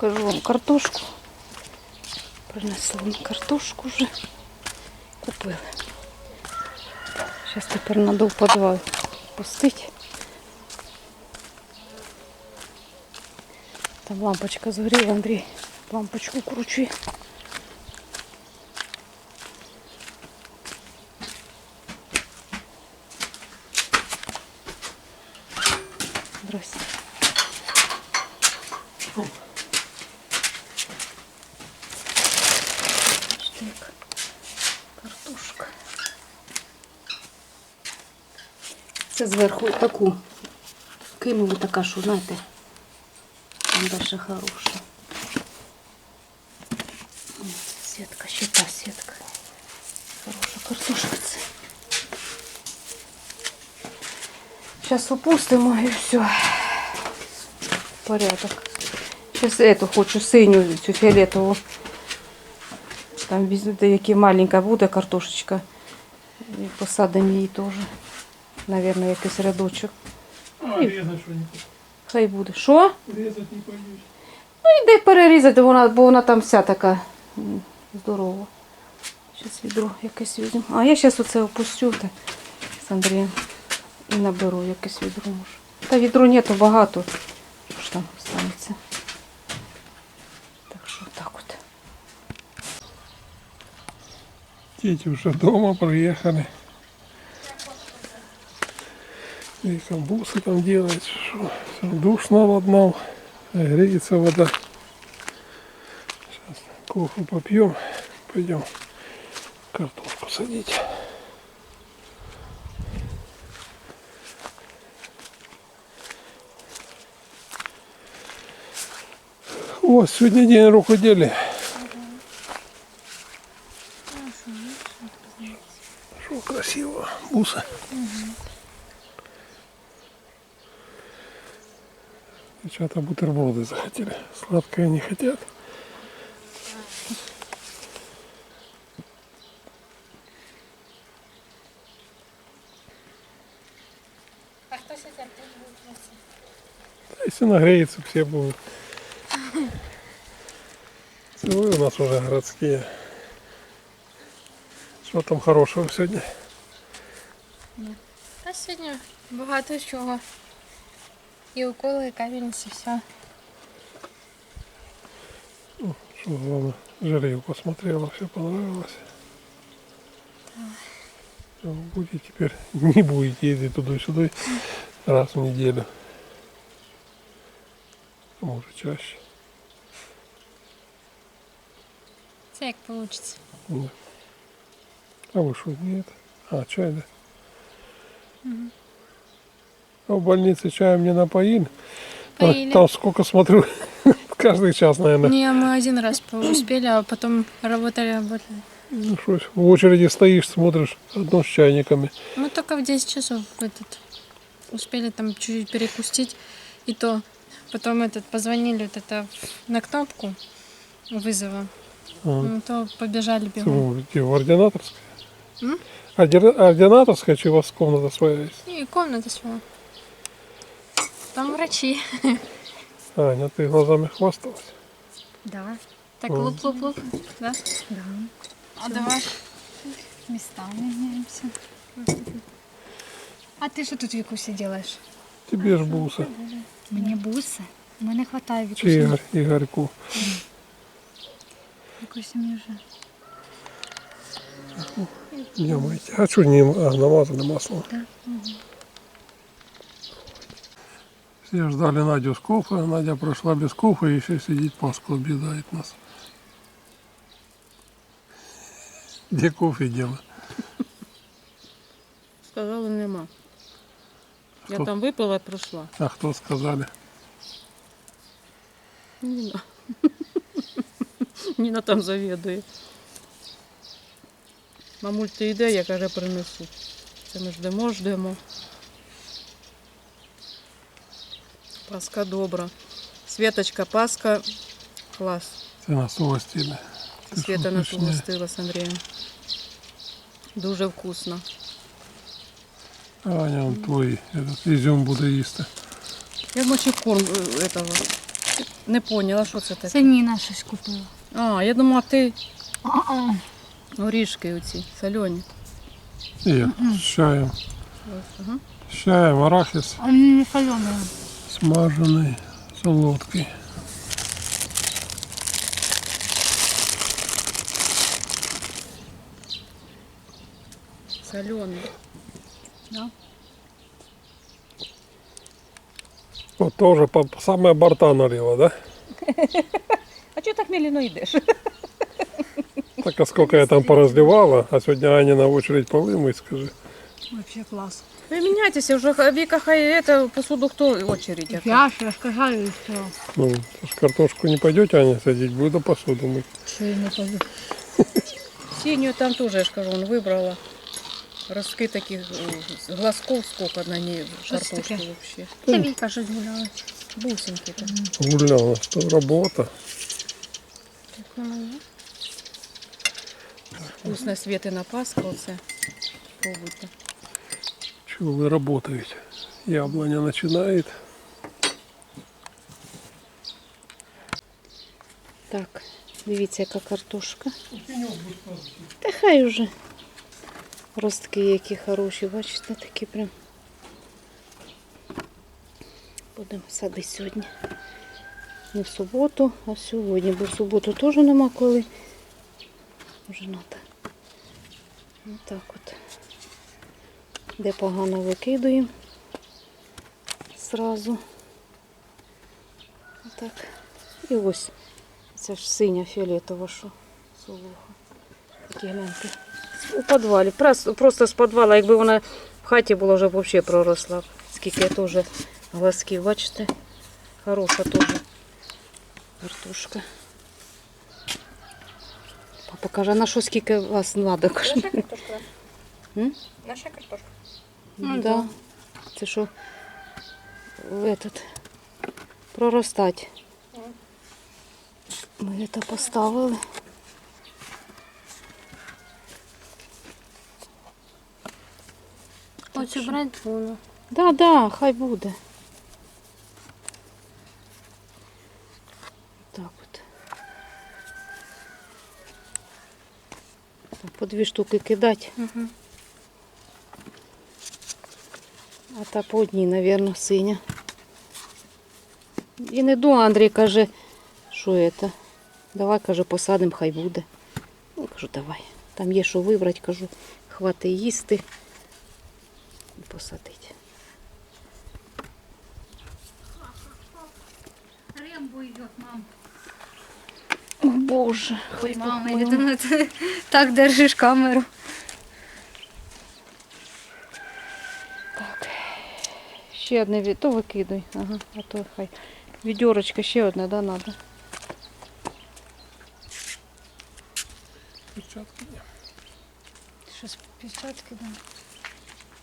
Покажу вам картошку. Принесли ми картошку вже. Купили. Зараз тепер надо в підвал пустити. Там лампочка згоріла, Андрій. Лампочку кручи. Це зверху таку кинули така, що знаєте, там дальше хороша. Сітка, ще та сітка. Хороша картошка це. Зараз опустимо і все. Порядок. Зараз эту хочу синю, цю фіолетову. Там візьмете, які маленька буде картошечка. І посадимо її теж. Наверное, якийсь рядочок. А, резать что не Хай буде. Що? Резать не боюсь. Ну іди перерізати, вона, бо вона там вся така здорова. Зараз відро якесь візьму. А я зараз оце опустю та, з Андрієм і наберу якесь відро може. Та відро нету багато. Що ж там станеться. Так що так от. Дети уже дома приехали. И камбусы там делают. Что? Всё, Душ наводнал. Греется вода. Сейчас кофе попьем. Пойдем картошку садить. О, сегодня день рукоделия. Девчата бутерброды захотели. Сладкое не хотят. А тут буде? Да, если нагреется, все будут. Целые у нас уже городские. Что там хорошего сегодня? Та сьогодні багато чого. І уколи, і капельниці, все. Что главное, Жарею посмотрела, все понравилось. Всё, Будете теперь, не будете ездить туда-сюда раз в неделю. А Может чаще. Це як вийде. Да. А вы что, нет? А, чай, да? А в больнице чаем не напоили? А Поили. Там сколько смотрю, каждый час, наверное. Не, мы один раз успели, а потом работали, работали. Ну, что ж, в очереди стоишь, смотришь, одно с чайниками. Мы только в 10 часов этот успели там чуть-чуть перекустить. И то потом этот позвонили вот это на кнопку вызова. А, Ну, то побежали бегом. где, в ординаторской? М? Орди- Ординаторская, чи у вас комната своя есть? И комната своя. Там врачи. Аня, ты глазами хвасталась? Да, Так, Мгм. луп-луп-луп. Да? да. А давай. Местами меняемся. А ты что тут Викуси делаешь? Тебе ж буса. Мне бусы. Мне хватает Чи Викуси. Игорь, Игорьку. Викуси мне уже. Не мойте. А что не а, намазано маслом? Да. Все ждали Надю с кофе. Надя прошла без кофе и еще сидит Пасху объедает нас. Где кофе дело? Сказали, нема. Я там випила і прийшла. А кто сказали? Ніна. Ніна там завідує. Мамуль, ти йде, я каже, принесу. Це ми ждемо, ждемо. Паска добра. Світочка, Паска, клас. Це нас угостили. Ти Світа що, нас точняє? угостила з Андрієм. Дуже вкусно. Аня, он твой этот, изюм буде їсти. Я мочу корм е, этого. Не поняла, що це таке. Це Ніна щось купила. А, я думала, ти А-а. горішки оці, сольоні. И с чаем. Ага. С чаем арахис А вони не солені. смаженный, солодкий. Солений. Вот тоже по самые борта налила, да? А чого так медленно йдеш? Так а сколько я там поразливала, а сегодня Аня на очередь полымыть, скажи. Вообще клас. Ви міняйтеся, вже Віка хай это, посуду хто очередь. яка. Я ж розказала і все. Ну, вы ж картошку не пойдете, Аня, садить, буду посуду мыть. Що я не пойду. Синюю там тоже, я ж кажу, он вибрала. Ростки таких е, глазков сколько на ней Що це картошки таке? вообще. Це Віка щось гуляла. Бусинки там. Гуляла, что работа. Вкусна Светина Пасха оце. Пробуйте. Чего вы работаете? Яблоня начинает. Так, дивіться, яка картошка. Та хай уже. Ростки які хороші, бачите, такі прям. Будемо садити сьогодні. Не в суботу, а сьогодні, бо в суботу теж нема коли. Вже треба. Отак от. Де погано викидуємо. Зразу. Отак. І ось. Це ж синя фіолетова, що солоха. Такі гляньте. У підвалі. Просто, з підвала, якби вона в хаті була, вже б взагалі проросла. Скільки теж глазків, бачите? Хороша теж картошка. Папа каже, на що скільки вас треба? Каже. М? Наша картошка. Ну, да. Це що в этот проростать. Ми це поставили. Хочу брати воно. Да, да, хай буде. Так от. Так, по дві штуки кидати. Угу. та по одній, мабуть, синя. І не до Андрій каже, що це. Давай, каже, посадимо, хай буде. Ну, кажу, давай. Там є що вибрати, кажу, хватить їсти і посадити. Рембо йде, мам. О, Боже, Ой, мама, я думаю, ти так держиш камеру. Ще одне від... то викидуй. Ага, а то хай. Відьорочка ще одна, да, надо. Перчатки нет. Щось печатки, да.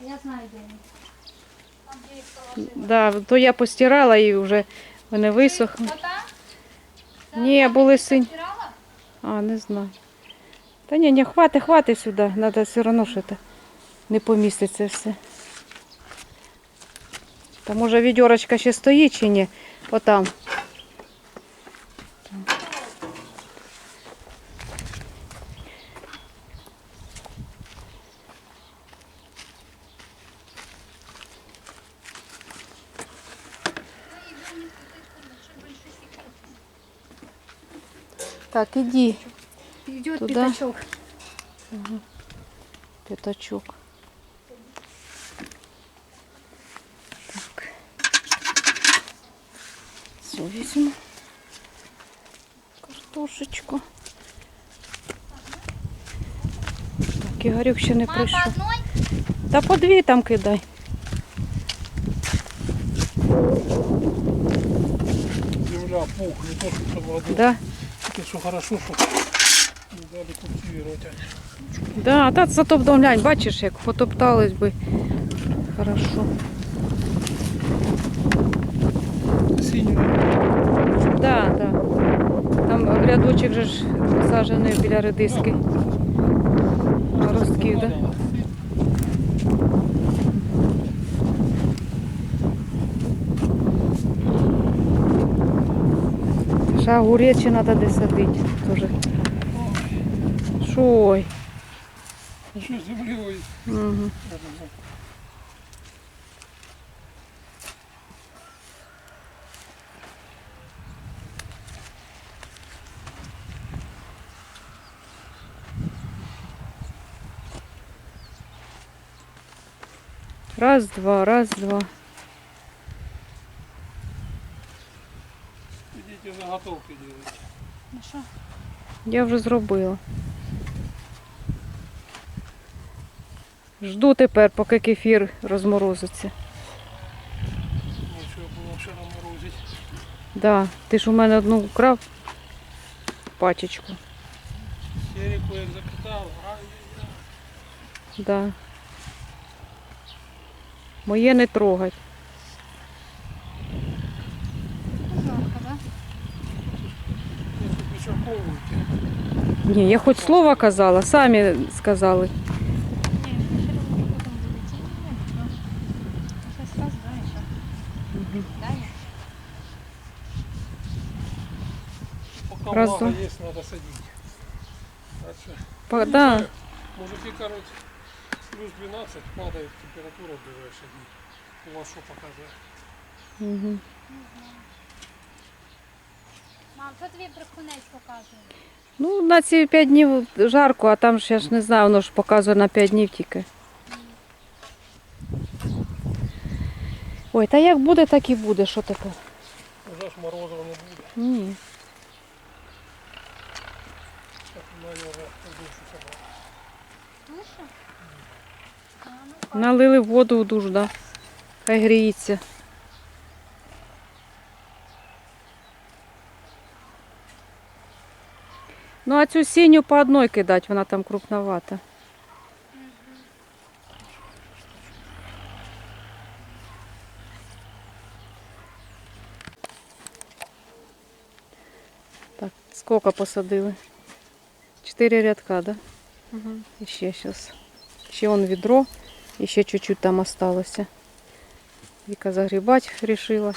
Я знаю, де він. Да, то я постирала і вже вони висохли. Ні, були синь. А, не знаю. Та ні, ні, хвати, хвати сюди. Надо все одно що це не поміститься все. Та може відьорочка ще стоїть чи ні? Отам. Так, іди, Йде Туди. п'ятачок. п'ятачок. Візьму. Картошечку. Так, Ігорюк ще не прийшов. Та по дві там кидай. Земля пух, не то, что воду. Да? Это что хорошо, что не дали культивировать. Аня. Да, та зато вдом глянь, бачиш, як потоптались би. Хорошо. Синюю. Да, да. Там рядочок же ж посаджений біля редиски. Ростків, да? Ще огурець ще треба де садити. Тоже. Шой. Еще землей. Угу. Раз, два, раз, два. Идите заготовки делать. Ну що? Я вже зробила. Жду тепер, поки кефір розморозиться. Нічого було вчора морозить. Да, ти ж у мене одну украв пачечку. Серику як запитав, ай, Да. Моє не трогать. Ні, я хоч слово казала, самі сказали. Нет? Пока Раз, есть, надо садить. Дальше. По- Да. Мужики, короче, плюс 12 падает температура в ближайшие дни. У вас что показывает? Угу. Мам, що тобі брехунець показує? Ну, на ці 5 днів жарко, а там ж я ж не знаю, воно ж показує на 5 днів тільки. Ой, та як буде, так і буде, що тепер? Уже ж морозов не будет. Ні. Так, Надя уже в душу собрала. Душа? А, ну, Налили воду у душ, да. Хай гріється. Ну, а цю синю по одной кидать, вона там крупновата. Так, сколько посадили? Чотири рядка, да? Угу. І ще зараз. Ще вон відро, і ще чуть-чуть там осталося. Віка загрібати рішила.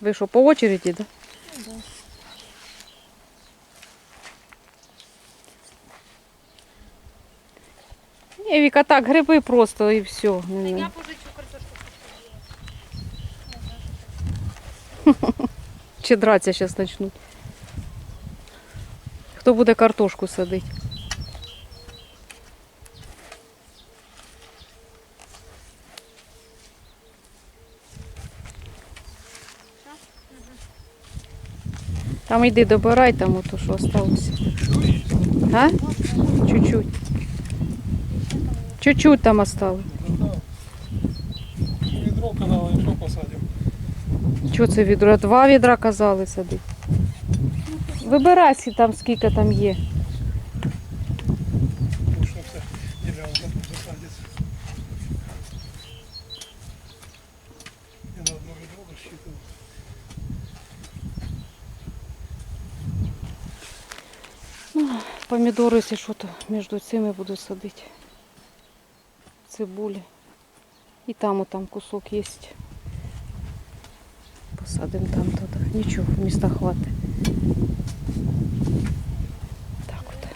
Ви що, по очереді, да? Ні, Віка, так, гриби просто і все. Не. Я позичу картошку. Чи драться зараз почнуть. Хто буде картошку садити? Там йди добирай, там ото що осталося. А? Чуть-чуть. Чуть-чуть там осталось. Відро казали, що посадимо. Що це відро? Два відра казали садити. Вибирайся там скільки там є. Точно вся делянка тут засадится. И на одно ведро рассчитываю. Помідори, якщо що, то між цими буду садити. Цибулі. І там, там кусок є. Посадимо там туди. Нічого, міста хватить. Так от.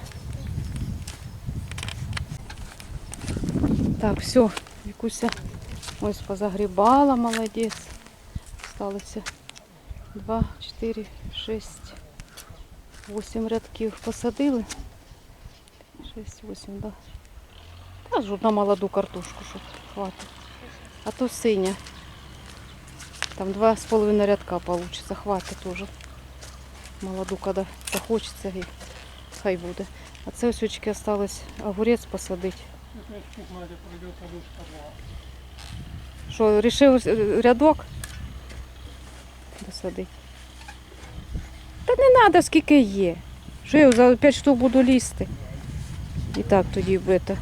Так, все, Вікуся ось позагрібала, молодець. Осталося 2, 4, 6, 8 рядків посадили. 6, 8, да. Та ж на молоду картошку, щоб хватить. А то синя. Там два з половиною рядка получится, хватить тоже. Молоду, когда захочется, і хай буде. А це ось очки осталось огурець посадити. Що, рішив рядок досадити? Та не треба, скільки є. Що я за 5 штук буду лізти. І так тоді в это.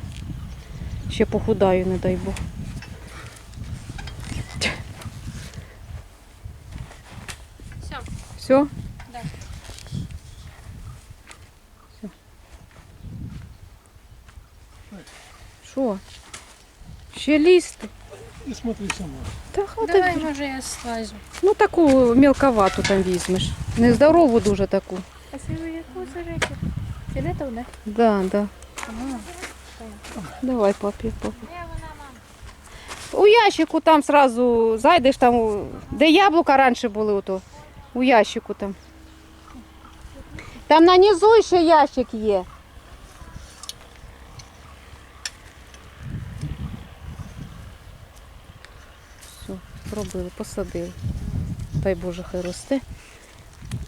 Ще похудаю, не дай Бог. Все. Все? Да. Все. Що? Ще лізти? Посмотри сама. Та хватить. Давай, може, я слазю. Ну таку мілковату там візьмеш. Нездорову дуже таку. А це ви яку зажити? Фіолетову, да? Да, да. Ага. Давай, папі, папі. У ящику там сразу зайдеш там, де яблука раніше були, ото. У ящику там. Там на низу ще ящик є. Все, зробили, посадили. Дай Боже, хай росте.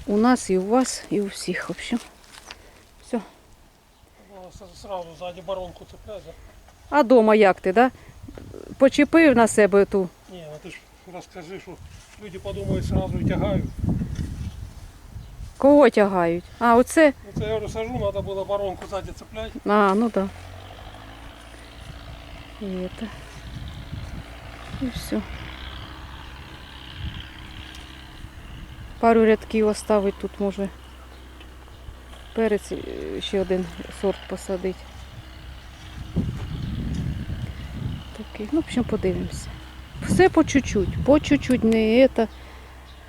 У нас і у вас, і у всіх, в общем. Все. Сразу сзади баронку цеплять. да? А дома як ти, да? Почепив на себе ту. Не, ну ты ж расскажи, что люди подумают сразу и тягают. Кого тягають? А, оце. Ну, це я говорю, сажу, надо было баронку сзади цеплять. А, ну да. И это. И все. Пару рядків оставить тут може. Перець е, ще один сорт посадить. Такий. Ну, в общем, подивимося. Все по чуть-чуть, по чуть-чуть, не это.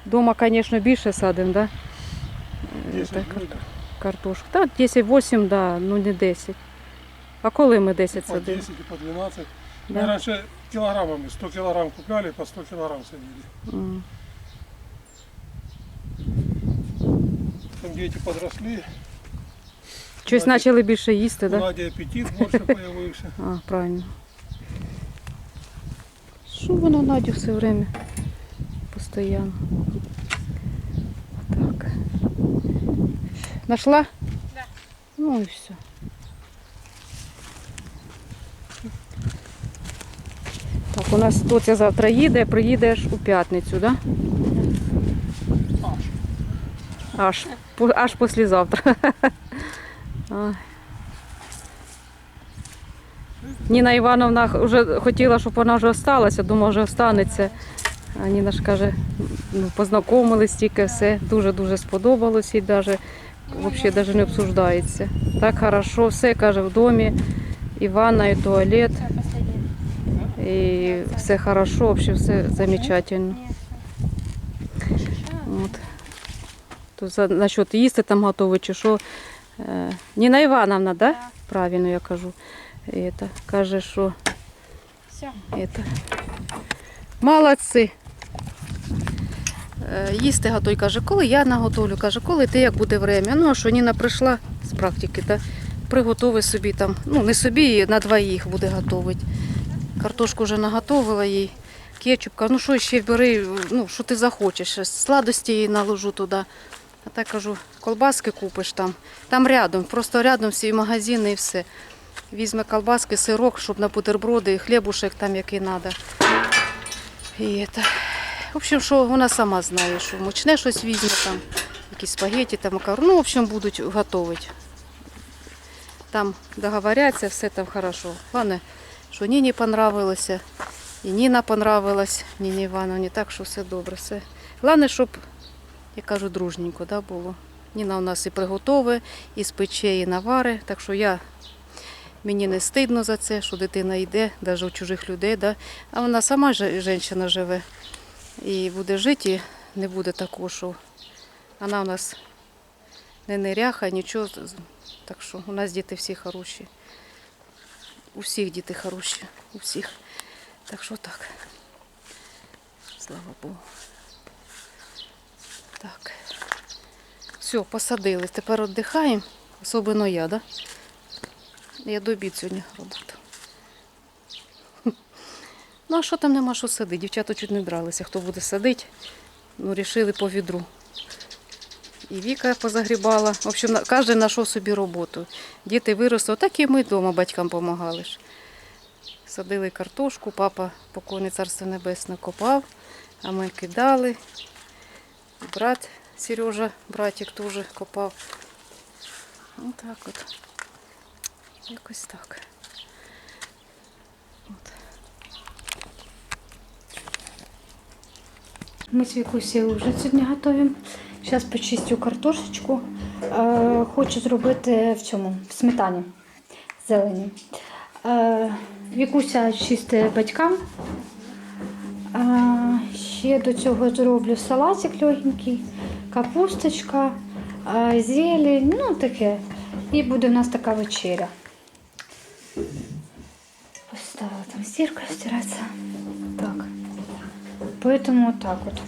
Дома, звісно, більше садимо, да? Е, 10 так. Картошку. Так, 10-8, да, ну не 10. А коли ми 10 По 10 и по 12. Мы Да. раньше килограммами, 100 килограмм купляли, по 100 килограмм садили. М. Там дети подросли, Щось почали більше їсти, так? Да? Нади аппетит больше появился. А, правильно. Що вона Надю все время? Постоянно. Так. Нашла? Да. Ну і все. Так, у нас Тоця завтра їде, приїдеш у п'ятницю, так? Да? Аж. Аж післязавтра. Ніна Івановна вже хотіла, щоб вона вже осталася, думала, вже останеться. А Ніна ж каже, ну, познайомились тільки все, дуже-дуже сподобалось і навіть, взагалі навіть не обсуждається. Так хорошо, все каже в домі, і ванна, і туалет, і все хорошо, взагалі все замечательно. От. То за, насчет їсти там готові чи що. Е, Ніна Івановна, да? Правильно я кажу. Это, каже, що Все. это. Молодці. Е, Їсти готуй, каже, коли я наготовлю, каже, коли ти як буде время. Ну, а що Ніна прийшла з практики, та приготуй собі там, ну не собі, на двоїх буде готувати. Картошку вже наготовила їй. Кетчуп, кажу, ну що ще бери, ну що ти захочеш, сладості їй наложу туди. А так кажу, колбаски купиш там. Там рядом, просто рядом всі магазини і все. Візьме колбаски, сирок, щоб на бутерброди, і хлібушек там який треба. І это. В общем, що вона сама знає, що мучне щось візьме там, якісь спагеті, там макарони. Ну, в общем, будуть готувати. Там договоряться, все там хорошо. Головне, що Ніні понравилося, і Ніна понравилась, Ніні Івановні, так що все добре. Все. Головне, щоб, я кажу, дружненько да, було. Ніна у нас і приготове, і спече, і навари. Так що я Мені не стидно за це, що дитина йде, навіть у чужих людей, да? а вона сама ж- жінка живе і буде жити, і не буде такого, що вона у нас не неряха, нічого. Так що у нас діти всі хороші. У всіх діти хороші, у всіх. Так що так. Слава Богу. Так. Все, посадили. Тепер віддихаємо. Особливо я? Да? Я до обід сьогодні роботу. Ну, а що там нема що садити? Дівчата чуть не дралися, хто буде садити. Ну, рішили по відру. І Віка позагрібала. В общем, кожен знайшов собі роботу. Діти виросли, так і ми вдома батькам допомагали. ж. Садили картошку, папа, покойний царство небесне, копав, а ми кидали. Брат Сережа, братик теж копав. Ну так от. Якось так. От. Ми з Вікусею вже сьогодні готуємо. Зараз почистю картошечку. Е, хочу зробити в цьому, в сметані зелені. Е, Вікуся чистить батькам А, ще до цього зроблю салатик легенький, капусточка, а, зелень, ну таке. І буде у нас така вечеря. Поставила там стірка стиратися. Так. Поэтому так от.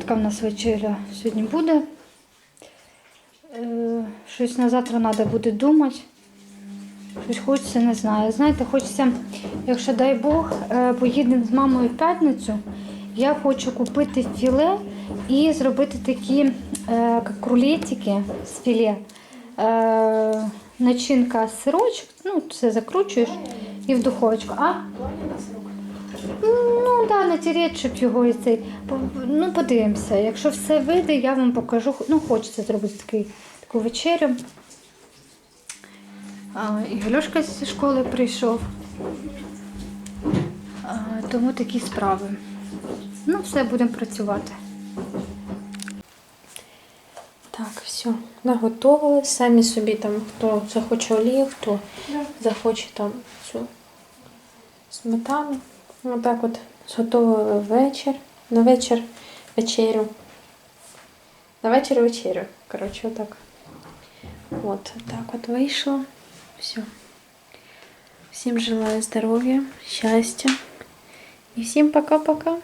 Така в нас вечеря сьогодні буде. Е, щось на завтра треба буде думати. Хочеться, не знаю. Знаєте, хочеться, якщо дай Бог, е, поїдемо з мамою в п'ятницю. Я хочу купити філе і зробити такі е, рулетики з філе. Е, начинка сирочок, ну це закручуєш і в духовочку. А? Ну, да, натереть, щоб його і цей. Ну, подивимося. Якщо все вийде, я вам покажу. Ну, хочеться зробити такий, таку вечерю. А, і Галюшка зі школи прийшов. А, тому такі справи. Ну, все, будемо працювати. Так, все, наготовили. Самі собі там, хто захоче олію, хто захоче там цю сметану. Отак от зготовили вечір. На вечір вечерю. На вечір вечерю. Коротше, отак. От, так от вийшло. Все. Всім желаю здоров'я, щастя. І всім пока-пока.